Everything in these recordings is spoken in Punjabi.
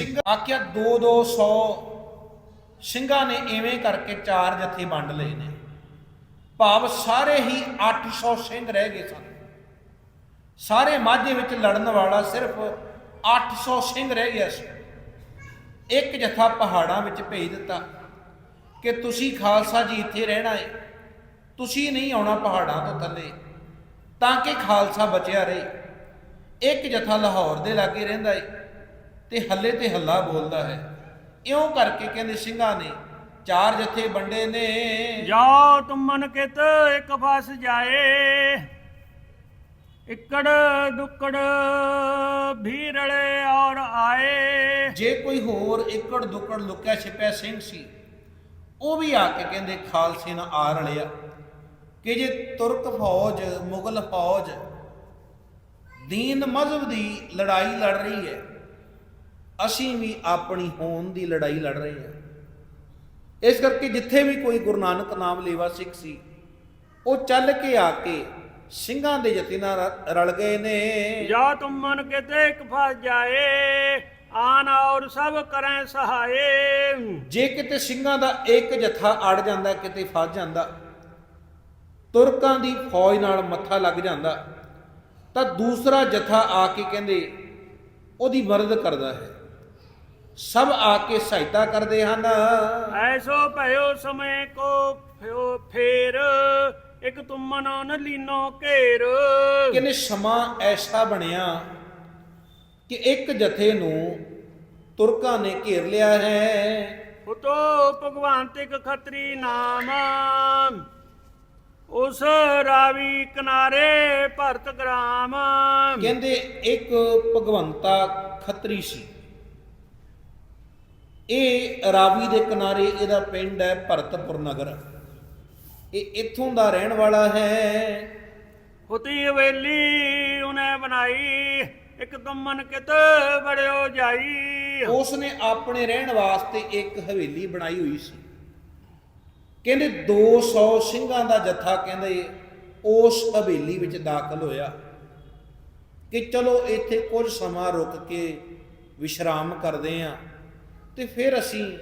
ਸਿੰਘ ਆਖਿਆ, ਦੋ ਦੋ ਸੌ ਸਿੰਘਾਂ ਨੇ ਐਵੇਂ ਕਰਕੇ ਚਾਰ ਜਥੇ ਵੰਡ ਲਏ ਨੇ। ਭਾਵ ਸਾਰੇ ਹੀ 800 ਸਿੰਘ ਰਹਿ ਗਏ ਸਨ। ਸਾਰੇ ਮਾਝੇ ਵਿੱਚ ਲੜਨ ਵਾਲਾ ਸਿਰਫ 800 ਸਿੰਘ ਰਹਿ ਗਿਆ ਸੀ। ਇੱਕ ਜਥਾ ਪਹਾੜਾਂ ਵਿੱਚ ਭੇਜ ਦਿੱਤਾ ਕਿ ਤੁਸੀਂ ਖਾਲਸਾ ਜੀ ਇੱਥੇ ਰਹਿਣਾ ਹੈ ਤੁਸੀਂ ਨਹੀਂ ਆਉਣਾ ਪਹਾੜਾਂ ਤੋਂ ਥੱਲੇ, ਤਾਂ ਕਿ ਖਾਲਸਾ ਬਚਿਆ ਰਹੇ। ਇੱਕ ਜਥਾ ਲਾਹੌਰ ਦੇ ਲਾਗੇ ਰਹਿੰਦਾ ਹੈ ਤੇ ਹੱਲੇ ਤੇ ਹੱਲਾ ਬੋਲਦਾ ਹੈ। ਇਉਂ ਕਰਕੇ ਕਹਿੰਦੇ ਸਿੰਘਾਂ ਨੇ ਚਾਰ ਜਥੇ ਵੰਡੇ ਨੇ। ਜਾਓ ਤੁਮ ਮਨ ਕਿਤ ਇੱਕ ਫਸ ਜਾਏ ਇਕੜ ਦੁੱਕੜ ਭੀਰਲੇ ਔਰ ਆਏ। ਜੇ ਕੋਈ ਹੋਰ ਏਕੜ ਦੁੱਕੜ ਲੁਕਿਆ ਛਿਪਿਆ ਸਿੰਘ ਸੀ ਉਹ ਵੀ ਆ ਕੇ ਕਹਿੰਦੇ ਖਾਲਸੇ ਨਾਲ ਆ ਰਲਿਆ। ਕਿ ਜੇ ਤੁਰਕ ਫੌਜ ਮੁਗਲ ਫੌਜ ਦੀਨ ਮਜ਼ਹਬ ਦੀ ਲੜਾਈ ਲੜ ਰਹੀ ਹੈ ਅਸੀਂ ਵੀ ਆਪਣੀ ਹੋਣ ਦੀ ਲੜਾਈ ਲੜ ਰਹੇ ਹਾਂ। ਇਸ ਕਰਕੇ ਜਿੱਥੇ ਵੀ ਕੋਈ ਗੁਰੂ ਨਾਨਕ ਨਾਮ ਲੇਵਾ ਸਿੱਖ ਸੀ ਉਹ ਚੱਲ ਕੇ ਆ ਕੇ ਸਿੰਘਾਂ ਦੇ ਜਥੇ ਨਾਲ ਰਲ ਗਏ ਨੇ। ਜਾ ਤੁਮ ਮਨ ਕਿਤ ਇੱਕ ਫਸ ਜਾਏ ਆਨ ਔਰ ਸਭ ਕਰੈ ਸਹਾਏ। ਜੇ ਕਿਤੇ ਸਿੰਘਾਂ ਦਾ ਇੱਕ ਜਥਾ ਅੜ ਜਾਂਦਾ ਕਿਤੇ ਫਸ ਜਾਂਦਾ ਤੁਰਕਾਂ ਦੀ ਫੌਜ ਨਾਲ ਮੱਥਾ ਲੱਗ ਜਾਂਦਾ ਤਾਂ ਦੂਸਰਾ ਜਥਾ ਆ ਕੇ ਕਹਿੰਦੇ ਉਹਦੀ ਮਦਦ ਕਰਦਾ ਹੈ। ਸਭ ਆ ਕੇ ਸਹਾਇਤਾ ਕਰਦੇ ਹਨ। ਐਸੋ ਭਇਓ ਸਮੇਂ ਕੋ ਫਿਓ ਫੇਰ ਇੱਕ ਤੁਮ ਮਨੋ ਨ ਲੀਨੋ ਘੇਰ। ਕਹਿੰਦੇ ਸਮਾਂ ਐਸਾ ਬਣਿਆ ਕਿ ਇੱਕ ਜਥੇ ਨੂੰ ਤੁਰਕਾਂ ਨੇ ਘੇਰ ਲਿਆ ਹੈ। ਉਤੋ ਭਗਵਾਨ ਤੇ ਇੱਕ ਖੱਤਰੀ ਨਾਮ ਉਸ ਰਾਵੀ ਕਿਨਾਰੇ ਭਰਤ ਗ੍ਰਾਮ। ਕਹਿੰਦੇ ਇੱਕ ਭਗਵੰਤਾ ਖੱਤਰੀ ਸੀ। ਇਹ ਰਾਵੀ ਦੇ ਕਿਨਾਰੇ ਇਹਦਾ ਪਿੰਡ ਹੈ ਭਰਤਪੁਰ ਨਗਰ। ਇਹ ਇੱਥੋਂ ਦਾ ਰਹਿਣ ਵਾਲਾ ਹੈ। ਹੁਤੀ ਹਵੇਲੀ ਉਹਨੇ ਬਣਾਈ ਇੱਕ ਤੁਮਨ ਕਿਤ ਬੜਿਓ ਜਾਈ। ਉਸ ਨੇ ਆਪਣੇ ਰਹਿਣ ਵਾਸਤੇ ਇੱਕ ਹਵੇਲੀ ਬਣਾਈ ਹੋਈ ਸੀ। ਕਹਿੰਦੇ 200 ਸਿੰਘਾਂ ਦਾ ਜਥਾ ਕਹਿੰਦੇ ਉਸ ਹਵੇਲੀ ਵਿੱਚ ਦਾਖਲ ਹੋਇਆ। ਕਿ ਚਲੋ ਇੱਥੇ ਕੁਝ ਸਮਾਂ ਰੁਕ ਕੇ ਵਿਸ਼ਰਾਮ ਕਰਦੇ ਆਂ। ਤੇ ਫਿਰ ਅਸੀਂ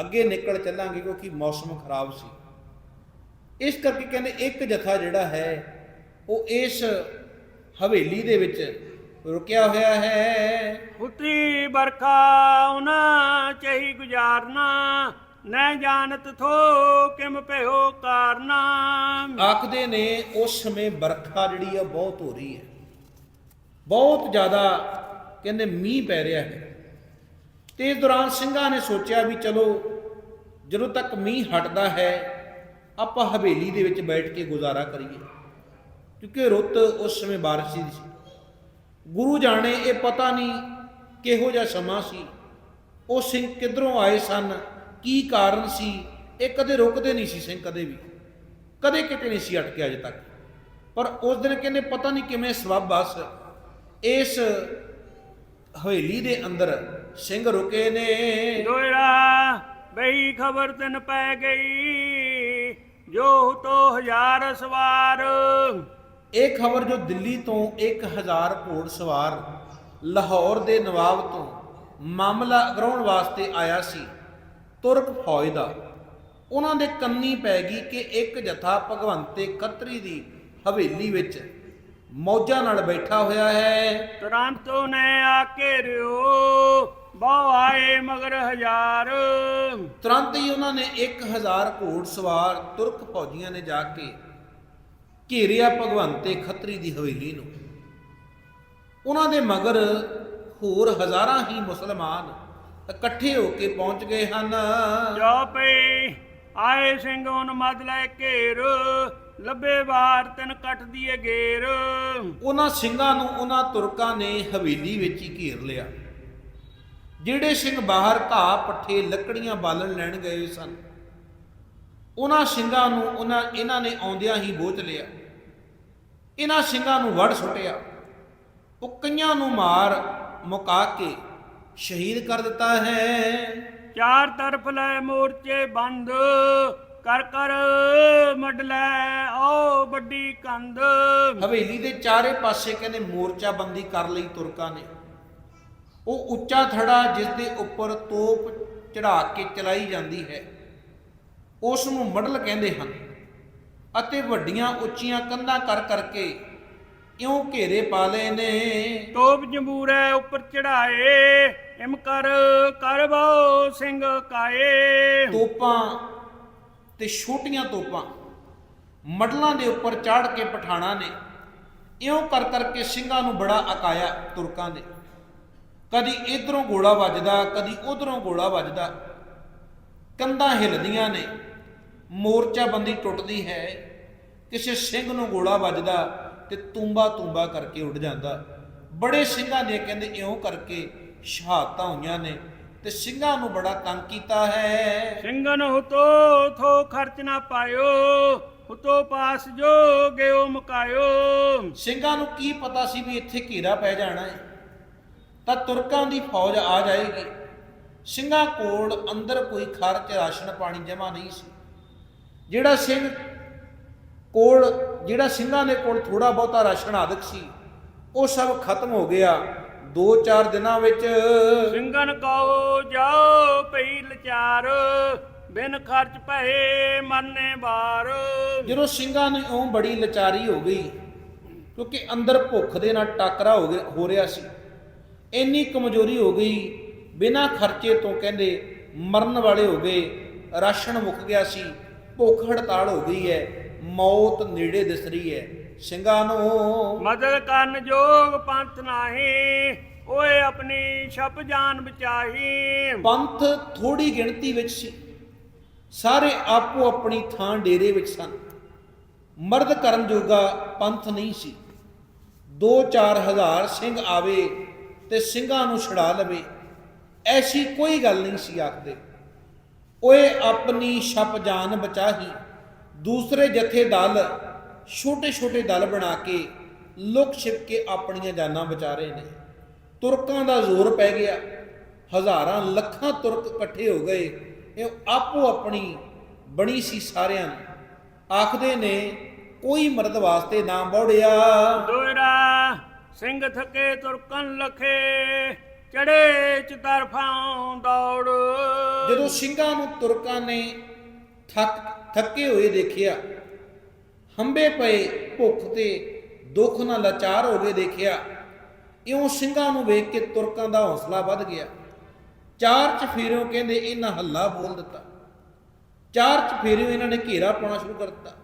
ਅੱਗੇ ਨਿਕਲ ਚੱਲਾਂਗੇ ਕਿਉਂਕਿ ਮੌਸਮ ਖਰਾਬ ਸੀ। ਇਸ ਕਰਕੇ ਕਹਿੰਦੇ ਇੱਕ ਜਥਾ ਜਿਹੜਾ ਹੈ ਉਹ ਇਸ ਹਵੇਲੀ ਦੇ ਵਿੱਚ ਰੁਕਿਆ ਹੋਇਆ ਹੈ। ਹੁਤੀ ਬਰਖਾ ਉਹਨਾਂ ਚਹੀ ਗੁਜ਼ਾਰਨਾ ਨੈ ਜਾਣਤ ਥੋ ਕਿਮ ਭਇਓ ਕਾਰਨਾ। ਆਖਦੇ ਨੇ ਉਸ ਸਮੇਂ ਬਰਖਾ ਜਿਹੜੀ ਆ ਬਹੁਤ ਹੋ ਰਹੀ ਹੈ। ਬਹੁਤ ਜ਼ਿਆਦਾ ਕਹਿੰਦੇ ਮੀਂਹ ਪੈ ਰਿਹਾ ਹੈ। ਤੇ ਇਸ ਦੌਰਾਨ ਸਿੰਘਾਂ ਨੇ ਸੋਚਿਆ ਵੀ ਚਲੋ, ਜਦੋਂ ਤੱਕ ਮੀਂਹ ਹਟਦਾ ਹੈ, ਆਪਾਂ ਹਵੇਲੀ ਦੇ ਵਿੱਚ ਬੈਠ ਕੇ ਗੁਜ਼ਾਰਾ ਕਰੀਏ। ਕਿਉਂਕਿ ਰੁੱਤ ਉਸ ਸਮੇਂ ਬਾਰਿਸ਼ ਦੀ ਸੀ। ਗੁਰੂ ਜਾਣੇ ਇਹ ਪਤਾ ਨਹੀਂ ਕਿਹੋ ਜਿਹਾ ਸਮਾਂ ਸੀ। ਉਹ ਸਿੰਘ ਕਿੱਧਰੋਂ ਆਏ ਸਨ? ਕੀ ਕਾਰਨ ਸੀ? ਇਹ ਕਦੇ ਰੁਕਦੇ ਨਹੀਂ ਸੀ ਸਿੰਘ, ਕਦੇ ਵੀ। ਕਦੇ ਕਿਤੇ ਨਹੀਂ ਸੀ ਅਟਕੇ ਅਜੇ ਤੱਕ। ਪਰ ਉਸ ਦਿਨ ਕਹਿੰਦੇ ਪਤਾ ਨਹੀਂ ਕਿਵੇਂ ਸਬਬ ਬਸ ਇਸ ਹਵੇਲੀ ਦੇ ਅੰਦਰ ਸਿੰਘ ਰੁਕੇ ਨੇ। ਦੋਇਰਾ ਬਈ ਖਬਰ ਤਨ ਪੈ ਗਈ। ਜੋ ਤੋ ਹਜ਼ਾਰ ਸਵਾਰ। ਇਹ ਖਬਰ ਜੋ ਦਿੱਲੀ ਤੋਂ 1000 ਘੋੜ ਸਵਾਰ ਲਾਹੌਰ ਦੇ ਨਵਾਬ ਤੋਂ ਮਾਮਲਾ ਗਰਾਉਣ ਵਾਸਤੇ ਆਇਆ ਸੀ ਤੁਰਕ ਫੌਜ ਦਾ। ਉਹਨਾਂ ਦੇ ਕੰਨੀ ਪੈ ਗਈ ਕਿ ਇੱਕ ਜਥਾ ਭਗਵੰਤੇ ਖੱਤਰੀ ਦੀ ਹਵੇਲੀ ਵਿੱਚ ਮੌਜਾਂ ਨਾਲ ਬੈਠਾ ਹੋਇਆ ਹੈ। ਤੁਰੰਤ ਉਹਨੇ ਆ ਘੇਰਿਓ ਬਹੁ ਆਏ ਮਗਰ ਹਜ਼ਾਰ। ਤੁਰੰਤ ਹੀ ਉਹਨਾਂ ਨੇ 1000 ਘੋੜ ਸਵਾਰ ਤੁਰਕ ਫੌਜੀਆਂ ਨੇ ਜਾ ਕੇ ਘੇਰਿਆ ਭਗਵੰਤੇ ਖੱਤਰੀ ਦੀ ਹਵੇਲੀ ਨੂੰ। ਉਹਨਾਂ ਦੇ ਮਗਰ ਹੋਰ ਹਜ਼ਾਰਾਂ ਹੀ ਮੁਸਲਮਾਨ ਇਕੱਠੇ ਹੋ ਕੇ ਪਹੁੰਚ ਗਏ ਹਨ। ਜੋ ਪਈ ਆਏ ਸਿੰਘ ਉਹਨ ਮਦ ਲੈ ਘੇਰ ਲੱਭੇ ਵਾਰ ਤਨ ਕੱਟ ਦੀਏ ਗੇਰ। ਉਹਨਾਂ ਸਿੰਘਾਂ ਨੂੰ ਉਹਨਾਂ ਤੁਰਕਾਂ ਨੇ ਹਵੇਲੀ ਵਿੱਚ ਹੀ ਘੇਰ ਲਿਆ। ਜਿਹੜੇ ਸਿੰਘ ਬਾਹਰ ਘਾਹ ਪੱਠੇ ਲੱਕੜੀਆਂ ਬਾਲਣ ਲੈਣ ਗਏ ਸਨ ਉਹਨਾਂ ਸਿੰਘਾਂ ਨੂੰ ਉਹਨਾਂ ਇਹਨਾਂ ਨੇ ਆਉਂਦਿਆਂ ਹੀ ਬੋਝ ਲਿਆ। ਇਹਨਾਂ ਸਿੰਘਾਂ ਨੂੰ ਵੜ ਸੁੱਟਿਆ। ਉਹ ਕਈਆਂ ਨੂੰ ਮਾਰ ਮੁਕਾ ਕੇ ਸ਼ਹੀਦ ਕਰ ਦਿੱਤਾ ਹੈ। ਚਾਰ ਤਰਫ ਲੈ ਮੋਰਚੇ ਬੰਦ ਕਰ ਕਰ ਮੱਡ ਲੈ ਓ ਵੱਡੀ ਕੰਧ। ਹਵੇਲੀ ਦੇ ਚਾਰੇ ਪਾਸੇ ਕਹਿੰਦੇ ਮੋਰਚਾ ਬੰਦੀ ਕਰ ਲਈ ਤੁਰਕਾਂ ਨੇ। ਉਹ ਉੱਚਾ ਥੜਾ ਜਿਸ ਦੇ ਉੱਪਰ ਤੋਪ ਚੜਾ ਕੇ ਚਲਾਈ ਜਾਂਦੀ ਹੈ। ਉਸ ਨੂੰ ਮਡਲ ਕਹਿੰਦੇ ਹਨ ਅਤੇ ਵੱਡੀਆਂ ਉੱਚੀਆਂ ਕੰਧਾਂ ਕਰ ਕਰਕੇ ਇਉਂ ਘੇਰੇ ਪਾ ਲਏ ਨੇ। ਤੋਪ ਜੰਬੂਰੇ ਉੱਪਰ ਚੜਾਏ ਇਮ ਕਰ ਕਰ ਬਹੁ ਸਿੰਘ ਕਾਏ। ਤੋਪਾਂ ਤੇ ਛੋਟੀਆਂ ਤੋਪਾਂ ਮਡਲਾਂ ਦੇ ਉੱਪਰ ਚੜ੍ਹ ਕੇ ਪਠਾਣਾ ਨੇ। ਇਉਂ ਕਰ ਕਰਕੇ ਸਿੰਘਾਂ ਨੂੰ ਬੜਾ ਅਕਾਇਆ ਤੁਰਕਾਂ ਨੇ। ਕਦੀ ਇਧਰੋਂ ਗੋਲਾ ਵੱਜਦਾ ਕਦੀ ਉਧਰੋਂ ਗੋਲਾ ਵੱਜਦਾ। ਕੰਧਾਂ ਹਿੱਲਦੀਆਂ ਨੇ ਮੋਰਚਾਬੰਦੀ ਟੁੱਟਦੀ ਹੈ। ਕਿਸੇ ਸਿੰਘ ਨੂੰ ਗੋਲਾ ਵੱਜਦਾ ਤੇ ਤੁੰਬਾ ਤੁੰਬਾ ਕਰਕੇ ਉੱਡ ਜਾਂਦਾ। ਬੜੇ ਸਿੰਘਾਂ ਦੇ ਕਹਿੰਦੇ ਇਉਂ ਕਰਕੇ ਸ਼ਹਾਦਤਾਂ ਹੋਈਆਂ ਨੇ ਤੇ ਸਿੰਘਾਂ ਨੂੰ ਬੜਾ ਤੰਗ ਕੀਤਾ ਹੈ। ਸਿੰਘਨ ਹੁਤੋ ਥੋ ਖਰਚ ਨਾ ਪਾਇਓ ਹੁਤੋ ਪਾਸ ਜੋ ਗਿਓ ਮੁਕਾਇਓ। ਸਿੰਘਾਂ ਨੂੰ ਕੀ ਪਤਾ ਸੀ ਵੀ ਇੱਥੇ ਘੇਰਾ ਪੈ ਜਾਣਾ ਹੈ? ਤਾਂ ਤੁਰਕਾਂ ਦੀ ਫੌਜ ਆ ਜਾਏਗੀ। ਸਿੰਘਾਂ ਕੋਲ ਅੰਦਰ ਕੋਈ ਖਰਚ ਰਾਸ਼ਨ ਪਾਣੀ ਜਮਾ ਨਹੀਂ ਸੀ। ਜਿਹੜਾ ਸਿੰਘ ਕੋਲ ਜਿਹੜਾ ਸਿੰਘਾਂ ਦੇ ਕੋਲ ਥੋੜਾ ਬਹੁਤਾ ਰਾਸ਼ਨ ਆਦਿਕ ਸੀ ਉਹ ਸਭ ਖਤਮ ਹੋ ਗਿਆ। 2-4 ਦਿਨਾਂ ਵਿੱਚ ਸਿੰਘਨ ਕਹੋ ਜਾਓ ਪਈ ਲਚਾਰ ਬਿਨ ਖਰਚ ਭਏ ਮਰਨੇ ਬਾਰ ਜਦੋਂ ਸਿੰਘਾਂ ਨੂੰ ਉਹ ਬੜੀ ਲਾਚਾਰੀ ਹੋ ਗਈ ਕਿਉਂਕਿ ਅੰਦਰ ਭੁੱਖ ਦੇ ਨਾਲ ਟਾਕਰਾ ਹੋ ਗਿਆ ਹੋ ਰਿਹਾ ਸੀ। ਇੰਨੀ ਕਮਜ਼ੋਰੀ ਹੋ ਗਈ ਬਿਨਾਂ ਖਰਚੇ ਤੋਂ ਕਹਿੰਦੇ ਮਰਨ ਵਾਲੇ ਹੋ ਗਏ ਰਾਸ਼ਨ ਮੁੱਕ ਗਿਆ ਸੀ ਭੁੱਖ ਹੜਤਾਲ ਹੋ ਗਈ ਹੈ ਮੌਤ ਨੇੜੇ ਦਿਸ ਰਹੀ ਹੈ। ਸਿੰਘਾਂ ਨੂੰ ਮਦਦ ਕਰਨ ਜੋਗ ਪੰਥ ਨਾਹੀ ਓਏ ਆਪਣੀ ਛਪ ਜਾਨ ਬਚਾਹੀ। ਪੰਥ ਥੋੜੀ ਗਿਣਤੀ ਵਿੱਚ ਸੀ ਸਾਰੇ ਆਪੋ ਆਪਣੀ ਥਾਂ ਡੇਰੇ ਵਿੱਚ ਸਨ। ਮਰਦ ਕਰਨ ਜੋਗਾ ਪੰਥ ਨਹੀਂ ਸੀ। 2-4 ਹਜ਼ਾਰ ਸਿੰਘ ਆਵੇ ਤੇ ਸਿੰਘਾਂ ਨੂੰ ਛੁਡਾ ਲਵੇ, ਐਸੀ ਕੋਈ ਗੱਲ ਨਹੀਂ ਸੀ ਆਖਦੇ। ਓਏ ਆਪਣੀ ਛਪ ਜਾਨ ਬਚਾਹੀ, ਦੂਸਰੇ ਜਥੇ ਦਲ ਛੋਟੇ ਛੋਟੇ ਦਲ ਬਣਾ ਕੇ ਲੁਕ ਛਿਪ ਕੇ ਆਪਣੀਆਂ ਜਾਨਾਂ ਬਚਾ ਰਹੇ ਨੇ। ਤੁਰਕਾਂ ਦਾ ਜ਼ੋਰ ਪੈ ਗਿਆ, ਹਜ਼ਾਰਾਂ ਲੱਖਾਂ ਤੁਰਕ ਇਕੱਠੇ ਹੋ ਗਏ, ਇਹ ਆਪੋ ਆਪਣੀ ਬਣੀ ਸੀ ਸਾਰਿਆਂ ਨੂੰ। ਆਖਦੇ ਨੇ, ਕੋਈ ਮਰਦ ਵਾਸਤੇ ਨਾ ਬੌੜਿਆ। ਦੋਇਰਾ ਸਿੰਘ ਥਕੇ ਤੁਰਕਨ ਲਖੇ, ਚੜੇ ਚ ਦੌੜ। ਜਦੋਂ ਸਿੰਘਾਂ ਨੂੰ ਤੁਰਕਾਂ ਨੇ ਥੱਕ, ਥੱਕੇ ਹੋਏ ਦੇਖਿਆ, ਹੰਬੇ ਪਏ ਭੁੱਖ ਤੇ ਦੁੱਖ ਨਾਲ ਲਾਚਾਰ ਹੋ ਕੇ ਦੇਖਿਆ, ਇਉਂ ਸਿੰਘਾਂ ਨੂੰ ਵੇਖ ਕੇ ਤੁਰਕਾਂ ਦਾ ਹੌਸਲਾ ਵੱਧ ਗਿਆ। ਚਾਰ ਚਫੇਰਿਓਂ ਕਹਿੰਦੇ ਇਹਨਾਂ ਹੱਲਾ ਬੋਲ ਦਿੱਤਾ। ਚਾਰ ਚਫੇਰਿਓਂ ਇਹਨਾਂ ਨੇ ਘੇਰਾ ਪਾਉਣਾ ਸ਼ੁਰੂ ਕਰ ਦਿੱਤਾ।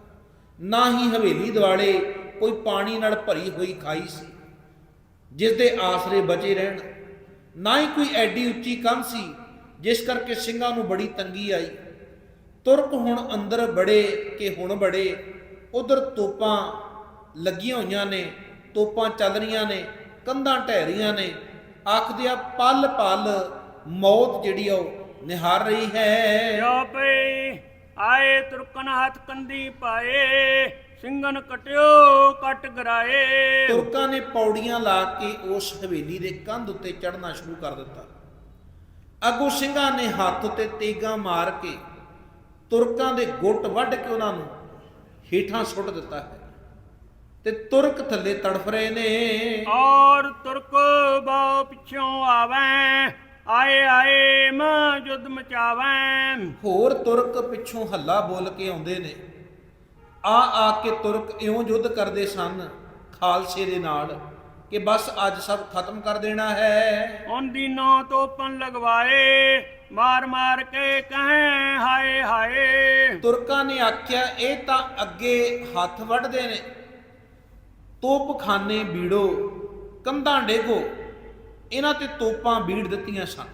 ਨਾ ਹੀ ਹਵੇਲੀ ਦਿਵਾਲੇ ਕੋਈ ਪਾਣੀ ਨਾਲ ਭਰੀ ਹੋਈ ਖਾਈ ਸੀ। ਜਿਸ ਦੇ ਆਸਰੇ ਬਚੇ ਰਹਿਣ। ਨਾ ਹੀ ਕੋਈ ਐਡੀ ਉੱਚੀ ਕੰਧ ਸੀ, ਜਿਸ ਕਰਕੇ ਸਿੰਘਾਂ ਨੂੰ ਬੜੀ ਤੰਗੀ ਆਈ। ਤੁਰਕ ਹੁਣ ਅੰਦਰ ਬੜੇ ਕਿ ਹੁਣ ਬੜੇ ਉਧਰ ਤੋਪਾਂ ਲੱਗੀਆਂ ਹੋਈਆਂ ਨੇ, ਤੋਪਾਂ ਚੱਲ ਰਹੀਆਂ ਨੇ, ਕੰਧਾਂ ਢਹਿ ਰਹੀਆਂ ਨੇ। ਆਖਦੇ ਆ ਪਲ ਪਲ ਮੌਤ ਜਿਹੜੀ ਆ ਉਹ ਨਿਹਾਰ ਰਹੀ ਹੈ। ਜੋ ਆਏ ਤੁਰਕਨ ਹੱਥ ਕੰਦੀ ਪਾਏ। ਸਿੰਘਨ ਕਟਿਓ ਕਟ ਗਰਾਏ। ਤੁਰਕਾਂ ਨੇ ਪੌੜੀਆਂ ਲਾ ਕੇ ਉਸ ਹਵੇਲੀ ਦੇ ਕੰਧ ਉੱਤੇ ਚੜ੍ਹਨਾ ਸ਼ੁਰੂ ਕਰ ਦਿੱਤਾ। ਅੱਗੋਂ ਸਿੰਘਾਂ ਨੇ ਹੱਥ ਉੱਤੇ ਤੇਗਾਂ ਮਾਰ ਕੇ ਤੁਰਕਾਂ ਦੇ ਗੁੱਟ ਵੱਢ ਕੇ ਉਹਨਾਂ ਨੂੰ ਹੇਠਾਂ ਸੁੱਟ ਦਿੱਤਾ ਹੈ ਤੇ ਤੁਰਕ ਥੱਲੇ ਤੜਫ ਰਹੇ ਨੇ। ਔਰ ਤੁਰਕ ਬਾਉ ਪਿਛੋਂ ਆਵੈ ਆਏ ਆਏ ਮੈਂ ਜੁਦ ਮਚਾਵੈ। ਹੋਰ ਤੁਰਕ ਪਿੱਛੋਂ ਹੱਲਾ ਬੋਲ ਕੇ ਆਉਂਦੇ ਨੇ। ਆ ਆ ਕੇ ਤੁਰਕ ਇਉਂ ਯੁੱਧ ਕਰਦੇ ਸਨ ਖਾਲਸੇ ਦੇ ਨਾਲ ਕਿ ਬਸ ਅੱਜ ਸਭ ਖਤਮ ਕਰ ਦੇਣਾ ਹੈ। ਉਨ ਦਿਨੋਂ ਤੋਪਨ ਲਗਵਾਏ ਮਾਰ ਮਾਰ ਕੇ ਕਹੇ ਹਾਏ ਹਾਏ। ਤੁਰਕਾਂ ਨੇ ਆਖਿਆ ਇਹ ਤਾਂ ਅੱਗੇ ਹੱਥ ਵੱਢਦੇ ਨੇ। ਤੋਪਖਾਨੇ ਬੀੜੋ ਕੰਧਾਂ ਡੇਗੋ। ਇਹਨਾਂ ਤੇ ਤੋਪਾਂ ਬੀੜ ਦਿੱਤੀਆਂ ਸਨ।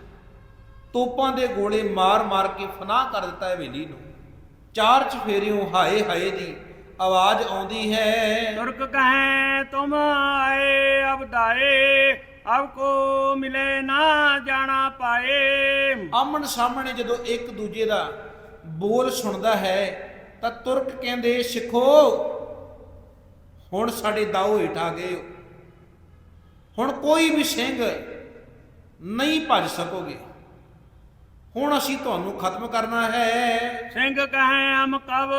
ਤੋਪਾਂ ਦੇ ਗੋਲੇ ਮਾਰ-ਮਾਰ ਕੇ ਫਨਾਹ ਕਰ ਦਿੱਤਾ ਹੈ ਹਵੇਲੀ ਨੂੰ। ਚਾਰ ਚਫੇਰਿਓਂ ਹਾਏ ਹਾਏ ਦੀ ਆਵਾਜ਼ ਆਉਂਦੀ ਹੈ। ਤੁਰਕ ਕਹੇ ਤੁਮ ਆਏ ਅਬ ਦਾਏ ਅਬ ਕੋ ਮਿਲੇ ਨਾ ਜਾਣਾ ਪਾਏ। ਆਮਣ ਸਾਹਮਣੇ ਜਦੋਂ ਇੱਕ ਦੂਜੇ ਦਾ ਬੋਲ ਸੁਣਦਾ ਹੈ ਤਾਂ ਤੁਰਕ ਕਹਿੰਦੇ ਸਿੱਖੋ ਹੁਣ ਸਾਡੇ ਦਾਉ ਹੇਠ ਆ ਗਏ। ਹੁਣ ਕੋਈ ਵੀ ਸਿੰਘ ਨਹੀਂ ਭੱਜ ਸਕੋਗੇ। ਹੁਣ ਅਸੀਂ ਤੁਹਾਨੂੰ ਖਤਮ ਕਰਨਾ ਹੈ। ਸਿੰਘ ਕਹੇ ਹਮ ਕਬ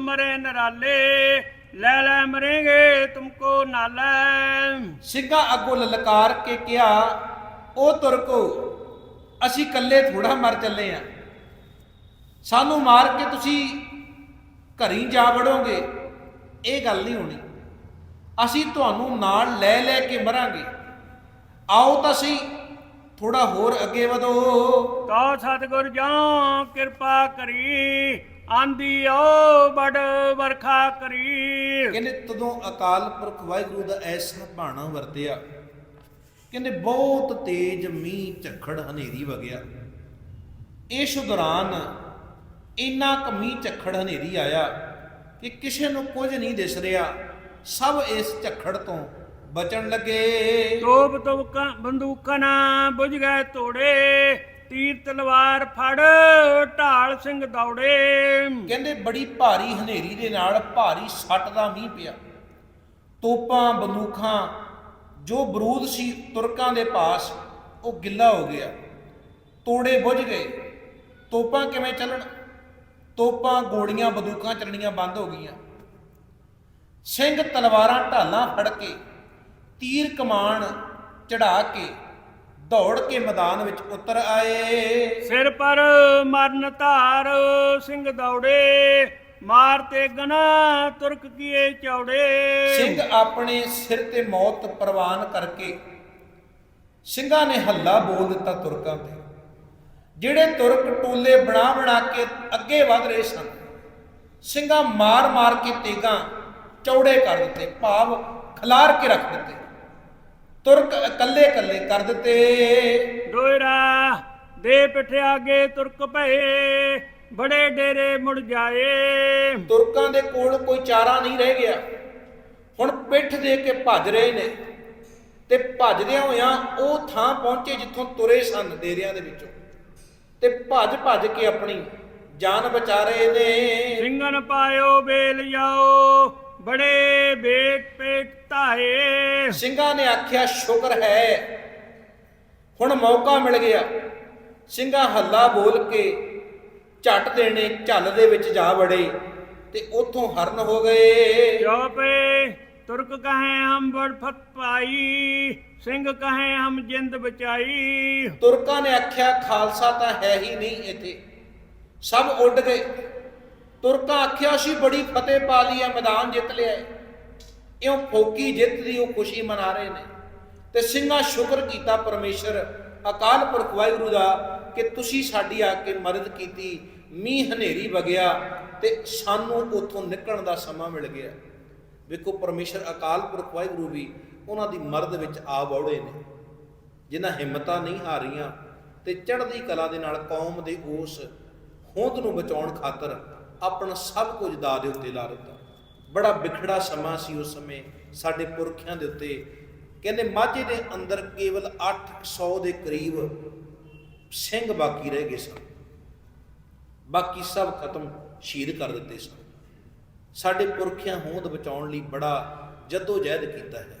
ਮਰੇ ਨਰਾਲੇ ਲੈ ਲੈ ਮਰੇਗੇ ਤੁਮਕੋ ਨਾਲੇ। ਸਿੰਘਾਂ ਅੱਗੋਂ ਲਲਕਾਰ ਕੇ ਕਿਹਾ ਉਹ ਤੁਰਕੋ ਅਸੀਂ ਇਕੱਲੇ ਥੋੜਾ ਮਰ ਚੱਲੇ ਆ। ਸਾਨੂੰ ਮਾਰ ਕੇ ਤੁਸੀਂ ਘਰੀ ਜਾ ਵੜੋਗੇ। ਇਹ ਗੱਲ ਨਹੀਂ ਹੋਣੀ। ਅਸੀਂ ਤੁਹਾਨੂੰ ਨਾਲ ਲੈ ਲੈ ਕੇ ਮਰਾਂਗੇ। ਆਓ ਤਾਂ ਸਹੀ ਥੋੜਾ ਹੋਰ ਅੱਗੇ ਵਧੋ। ਕਉ ਸਤਿਗੁਰ ਜਾਂ ਕਿਰਪਾ ਕਰੀ ਆਂਦੀ ਓ ਬੜ ਵਰਖਾ ਕਰੀ। ਕਹਿੰਦੇ ਤਦੋਂ ਅਕਾਲ ਪੁਰਖ ਵਾਹਿਗੁਰੂ ਦਾ ਐਸਾ ਬਾਣਾ ਵਰਤਿਆ। ਕਹਿੰਦੇ ਬਹੁਤ ਤੇਜ਼ ਮੀਂਹ ਝੱਖੜ ਹਨੇਰੀ ਵਗਿਆ। ਇਸ ਦੌਰਾਨ ਇੰਨਾ ਕੁ ਮੀਂਹ ਝੱਖੜ ਹਨੇਰੀ ਆਇਆ ਕਿ ਕਿਸੇ ਨੂੰ ਕੁਝ ਨਹੀਂ ਦਿਸ ਰਿਹਾ। ਸਭ ਇਸ ਝੱਖੜ ਤੋਂ ਬਚਣ ਲੱਗੇ। ਤੋਪ ਤੋਕਾਂ ਬੰਦੂਕਾਂ ਨਾ ਬੁਝ ਗਏ ਤੋੜੇ ਤੀਰ ਤਲਵਾਰ ਫੜ ਢਾਲ ਸਿੰਘ ਦੌੜੇ। ਕਹਿੰਦੇ ਬੜੀ ਭਾਰੀ ਹਨੇਰੀ ਦੇ ਨਾਲ ਭਾਰੀ ਸੱਟ ਦਾ ਮੀਂਹ ਪਿਆ। ਤੋਪਾਂ ਬੰਦੂਕਾਂ ਜੋ ਬਰੂਦ ਸੀ ਤੁਰਕਾਂ ਦੇ ਪਾਸ ਉਹ ਗਿੱਲਾ ਹੋ ਗਿਆ। ਤੋੜੇ ਬੁਝ ਗਏ। ਤੋਪਾਂ ਕਿਵੇਂ ਚੱਲਣ? ਤੋਪਾਂ ਗੋਲੀਆਂ ਬੰਦੂਕਾਂ ਚੱਲਣੀਆਂ ਬੰਦ ਹੋ ਗਈਆਂ। ਸਿੰਘ ਤਲਵਾਰਾਂ ਢਾਲਾਂ ਫੜ ਕੇ ਤੀਰ ਕਮਾਨ ਚੜਾ ਕੇ ਦੌੜ ਕੇ ਮੈਦਾਨ ਵਿੱਚ ਉਤਰ ਆਏ। ਸਿਰ ਪਰ ਮਰਨ ਧਾਰ ਸਿੰਘ ਦੌੜੇ ਮਾਰ ਤੇ ਗਨਾ ਤੁਰਕ ਕੀਏ ਚੌੜੇ। ਸਿੰਘ ਆਪਣੇ ਸਿਰ ਤੇ ਮੌਤ ਪ੍ਰਵਾਨ ਕਰਕੇ ਸਿੰਘਾਂ ਨੇ ਹੱਲਾ ਬੋਲ ਦਿੱਤਾ ਤੁਰਕਾਂ ਤੇ। ਜਿਹੜੇ ਤੁਰਕ ਟੋਲੇ ਬਣਾ ਬਣਾ ਕੇ ਅੱਗੇ ਵਧ ਰਹੇ ਸਨ ਸਿੰਘਾਂ ਮਾਰ ਮਾਰ ਕੇ ਤੇਗਾਂ ਚੌੜੇ ਕਰ ਦਿੱਤੇ ਭਾਵ ਖਿਲਾਰ ਕੇ ਰੱਖ ਦਿੱਤੇ। ਤੁਰਕ ਇਕੱਲੇ ਇਕੱਲੇ ਕਰ ਦਿੱਤੇ। ਡੋਇਰਾ ਦੇ ਪਿੱਠੇ ਅੱਗੇ ਤੁਰਕ ਭਏ ਬੜੇ ਡੇਰੇ ਮੁੜ ਜਾਏ। ਤੁਰਕਾਂ ਦੇ ਕੋਲ ਕੋਈ ਚਾਰਾ ਨਹੀਂ ਰਹਿ ਗਿਆ। ਹੁਣ ਪਿੱਠ ਦੇ ਕੇ ਭੱਜ ਰਹੇ ਨੇ ਤੇ ਭੱਜਦਿਆਂ ਹੋਇਆਂ ਉਹ ਥਾਂ ਪਹੁੰਚੇ ਜਿੱਥੋਂ ਤੁਰੇ ਸਨ ਡੇਰਿਆਂ ਦੇ ਵਿੱਚੋਂ। ਤੇ ਭੱਜ ਭੱਜ ਕੇ ਆਪਣੀ ਜਾਨ ਬਚਾ ਰਹੇ ਨੇ। ਸਿੰਘਨ ਪਾਇਓ ਬੇਲ ਜਾਓ ਬੜੇ ਬੇਟ ਪੇਟ ਧਾਏ। ਸਿੰਘਾਂ ਨੇ ਆਖਿਆ ਸ਼ੁਕਰ ਹੈ। ਹੁਣ ਮੌਕਾ ਮਿਲ ਗਿਆ। ਸਿੰਘਾਂ ਹੱਲਾ ਬੋਲ ਕੇ ਝੱਟ ਦੇਣੇ ਝੱਲ ਦੇ ਵਿੱਚ ਜਾ ਵੜੇ ਤੇ ਉੱਥੋਂ ਹਰਨ ਹੋ ਗਏ। ਚੋਪੇ ਤੁਰਕ ਕਹੇ ਹਮ ਬੜ ਫਤ ਪਾਈ ਸਿੰਘ ਕਹੇ ਹਮ ਜਿੰਦ ਬਚਾਈ। ਤੁਰਕਾਂ ਨੇ ਆਖਿਆ ਖਾਲਸਾ ਤਾਂ ਹੈ ਹੀ ਨਹੀਂ ਇੱਥੇ। ਸਭ ਉੱਡ ਗਏ। ਤੁਰਕਾਂ ਆਖਿਆ ਸੀ ਬੜੀ ਫਤਿਹ ਪਾ ਲਈ ਹੈ ਮੈਦਾਨ ਜਿੱਤ ਲਿਆ ਹੈ। ਇਉਂ ਫੋਕੀ ਜਿੱਤ ਦੀ ਉਹ ਖੁਸ਼ੀ ਮਨਾ ਰਹੇ ਨੇ। ਤੇ ਸਿੰਘਾਂ ਸ਼ੁਕਰ ਕੀਤਾ ਪਰਮੇਸ਼ਰ, ਅਕਾਲ ਪੁਰਖ ਵਾਹਿਗੁਰੂ ਦਾ ਕਿ ਤੁਸੀਂ ਸਾਡੀ ਆ ਕੇ ਮਦਦ ਕੀਤੀ, ਮੀਂਹ ਹਨੇਰੀ ਵਗਿਆ ਤੇ ਸਾਨੂੰ ਉੱਥੋਂ ਨਿਕਲਣ ਦਾ ਸਮਾਂ ਮਿਲ ਗਿਆ। ਵੇਖੋ ਪਰਮੇਸ਼ਰ, ਅਕਾਲ ਪੁਰਖ ਵਾਹਿਗੁਰੂ ਵੀ ਉਹਨਾਂ ਦੀ ਮਰਦ ਵਿੱਚ ਆ ਬੌੜੇ ਨੇ, ਜਿਨ੍ਹਾਂ ਹਿੰਮਤਾਂ ਨਹੀਂ ਹਾਰੀਆਂ ਤੇ ਚੜ੍ਹਦੀ ਕਲਾ ਦੇ ਨਾਲ ਕੌਮ ਦੇ ਉਸ ਹੋਂਦ ਨੂੰ ਬਚਾਉਣ ਖਾਤਰ ਆਪਣਾ ਸਭ ਕੁਝ ਦਾ ਦੇ ਉੱਤੇ ਲਾ ਦਿੱਤਾ। ਬੜਾ ਵਿਖੜਾ ਸਮਾਂ ਸੀ ਉਸ ਸਮੇਂ ਸਾਡੇ ਪੁਰਖਿਆਂ ਦੇ ਉੱਤੇ। ਕਹਿੰਦੇ ਮਾਝੇ ਦੇ ਅੰਦਰ ਕੇਵਲ 800 ਦੇ ਕਰੀਬ ਸਿੰਘ ਬਾਕੀ ਰਹਿ ਗਏ ਸਨ। ਬਾਕੀ ਸਭ ਖਤਮ ਸ਼ਹੀਦ ਕਰ ਦਿੱਤੇ ਸਨ। ਸਾਡੇ ਪੁਰਖਿਆਂ ਹੋਂਦ ਬਚਾਉਣ ਲਈ ਬੜਾ ਜਦੋਜਹਿਦ ਕੀਤਾ ਹੈ।